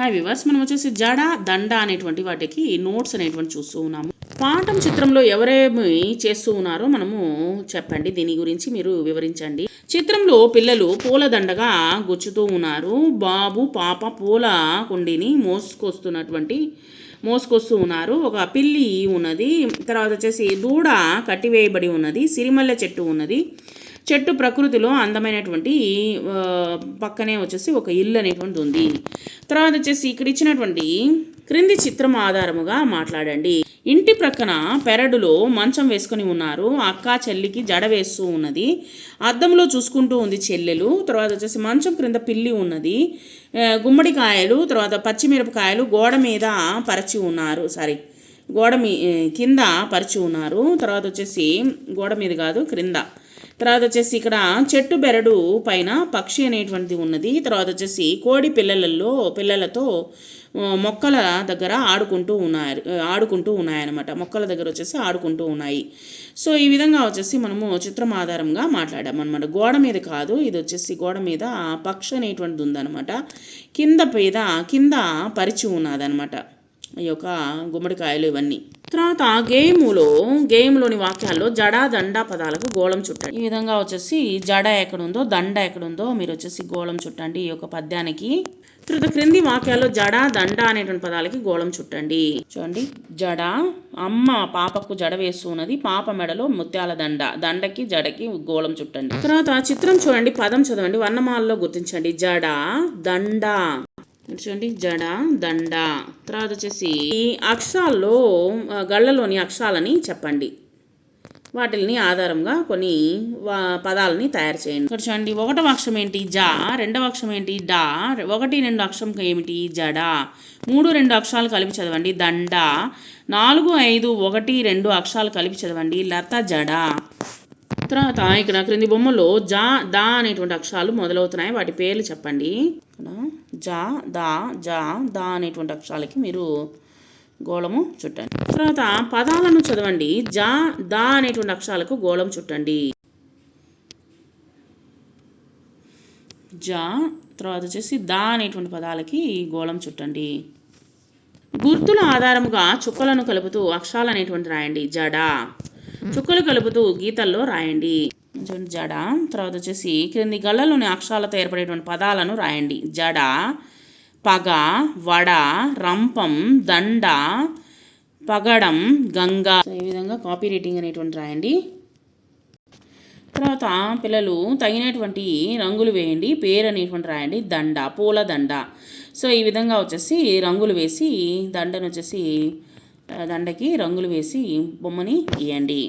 Hi viewers మనం వచ్చేసి జడ దండ అనేటువంటి వాటికి నోట్స్ అనేటువంటి చూస్తూ ఉన్నాము. పాఠం చిత్రంలో ఎవరేమి చేస్తూ ఉన్నారో మనము చెప్పండి. దీని గురించి మీరు వివరించండి. చిత్రంలో పిల్లలు పూల దండగా గుచ్చుతూ ఉన్నారు. బాబు పాప పూల కుండీని మోసుకొస్తున్నటువంటి మోసుకొస్తూ ఉన్నారు. ఒక పిల్లి ఉన్నది. తర్వాత వచ్చేసి దూడ కట్టివేయబడి ఉన్నది. సిరిమల్లె చెట్టు ఉన్నది. చెట్టు ప్రకృతిలో అందమైనటువంటి పక్కనే వచ్చేసి ఒక ఇల్లు అనేటువంటి ఉంది. తర్వాత వచ్చేసి ఇక్కడ ఇచ్చినటువంటి క్రింది చిత్రం ఆధారముగా మాట్లాడండి. ఇంటి ప్రక్కన పెరడులో మంచం వేసుకొని ఉన్నారు. అక్క చెల్లికి జడ వేస్తూ ఉన్నది. అద్దంలో చూసుకుంటూ ఉంది చెల్లెలు. తర్వాత వచ్చేసి మంచం క్రింద పిల్లి ఉన్నది. గుమ్మడికాయలు తర్వాత పచ్చిమిరపకాయలు గోడ మీద పరిచి ఉన్నారు. సారీ గోడ మీ కింద పరిచి ఉన్నారు. తర్వాత వచ్చేసి గోడ మీద కాదు క్రింద. తర్వాత వచ్చేసి ఇక్కడ చెట్టు బెరడు పైన పక్షి అనేటువంటిది ఉన్నది. తర్వాత వచ్చేసి కోడి పిల్లలలో పిల్లలతో మొక్కల దగ్గర ఆడుకుంటూ ఉన్నారు ఆడుకుంటూ ఉన్నాయన్నమాట. మొక్కల దగ్గర వచ్చేసి ఆడుకుంటూ ఉన్నాయి. సో ఈ విధంగా వచ్చేసి మనము చిత్రం ఆధారంగా మాట్లాడామన్నమాట. గోడ మీద కాదు ఇది వచ్చేసి గోడ మీద పక్షి అనేటువంటిది ఉందన్నమాట. కింద మీద కింద పరిచి ఉన్నదన్నమాట. ఈ యొక్క గుమ్మడికాయలు ఇవన్నీ. తర్వాత గేములో గేమ్లోని వాక్యాల్లో జడ దండ పదాలకు గోళం చుట్టండి. ఈ విధంగా వచ్చేసి జడ ఎక్కడుందో దండ ఎక్కడుందో మీరు వచ్చేసి గోళం చుట్టండి ఈ యొక్క పద్యానికి. తర్వాత క్రింది వాక్యాల్లో జడ దండ అనేటువంటి పదాలకి గోళం చుట్టండి. చూడండి. జడ అమ్మ పాపకు జడ వేస్తున్నది పాప మెడలో ముత్యాల దండ దండకి జడకి గోళం చుట్టండి. తర్వాత చిత్రం చూడండి పదం చదవండి వర్ణమాలలో గుర్తించండి. జడ దండ. చూడండి జడ దండ. తర్వాత వచ్చేసి ఈ అక్షరాల్లో గళ్ళలోని అక్షరాలని చెప్పండి. వాటిని ఆధారంగా కొన్ని వా- పదాలని తయారు చేయండి. ఇక్కడ చూడండి ఒకటవ అక్షరం ఏంటి? జా. రెండవ అక్షరం ఏంటి? డా. ఒకటి రెండు అక్షరం ఏమిటి? జడ. మూడు రెండు అక్షరాలు కలిపి చదవండి. దండ. నాలుగు ఐదు ఒకటి రెండు అక్షరాలు కలిపి చదవండి. లత జడ. తర్వాత ఇక్కడ క్రింది బొమ్మలో జా దా అనేటువంటి అక్షరాలు మొదలవుతున్నాయి. వాటి పేర్లు చెప్పండి. జా దా జా దా అనేటువంటి అక్షరాలకి మీరు గోళము చుట్టండి. తర్వాత పదాలను చదవండి. జా దా అనేటువంటి అక్షరాలకు గోళం చుట్టండి. జా తర్వాత వచ్చేసి దా అనేటువంటి పదాలకి గోళం చుట్టండి. గుర్తుల ఆధారముగా చుక్కలను కలుపుతూ అక్షరాలు అనేటువంటి రాయండి. జడ. చుక్కలు కలుపుతూ గీతల్లో రాయండి. జడ. తర్వాత వచ్చేసి క్రింది గళ్ళలోని అక్షరాలతో ఏర్పడేటువంటి పదాలను రాయండి. జడ పగ వడ రంపం దండ పగడం గంగా. ఈ విధంగా కాపీ రైటింగ్ అనేటువంటి రాయండి. తర్వాత పిల్లలు తగినటువంటి రంగులు వేయండి. పేరు అనేటువంటి రాయండి. దండ పూల దండ. సో ఈ విధంగా వచ్చేసి రంగులు వేసి దండను వచ్చేసి దండకి రంగులు వేసి బొమ్మని గీయండి.